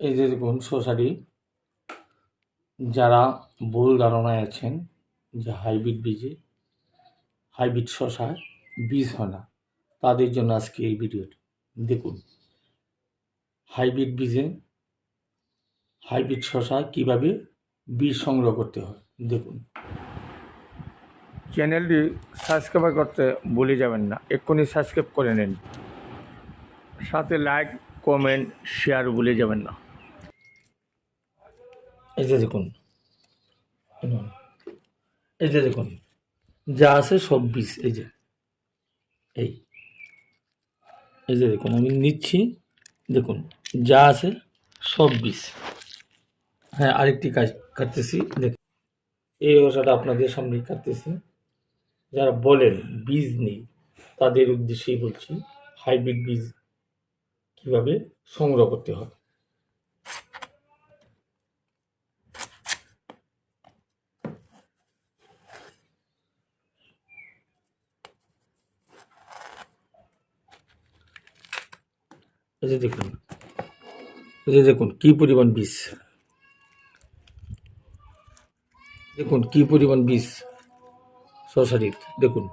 এই যে দেখুন শশাটি যারা ভুল ধারণায় আছেন যে হাইব্রিড বীজে, হাইব্রিড শশা বীজ হয় না, তাদের জন্য আজকে এই ভিডিওটি। দেখুন, হাইব্রিড বীজে হাইব্রিড শশা কীভাবে বীজ সংগ্রহ করতে হয়, দেখুন। চ্যানেলটি সাবস্ক্রাইব করতে ভুলে যাবেন না, এক্ষুনি সাবস্ক্রাইব করে নিন। সাথে লাইক, কমেন্ট, শেয়ার ভুলে যাবেন না। এই যে দেখুন, এই। যে দেখুন, যা আছে সব বীজ, এই যে, এই এই যে দেখুন, আমি নিচ্ছি, দেখুন, যা আছে সব বীজ হ্যাঁ আরেকটি কাজ কাটতেছি দেখুন, এই ওষাটা আপনাদের সামনে কাটতেছি যারা বলেন বীজ নেই, তাদের উদ্দেশ্যেই বলছি, হাইব্রিড বীজ কীভাবে সংগ্রহ করতে হয় এই যে দেখুন, এই যে দেখুন, কি পরিমাণ বীজ। দেখুন, কি পরিমাণ বীজ সরসারির দেখুন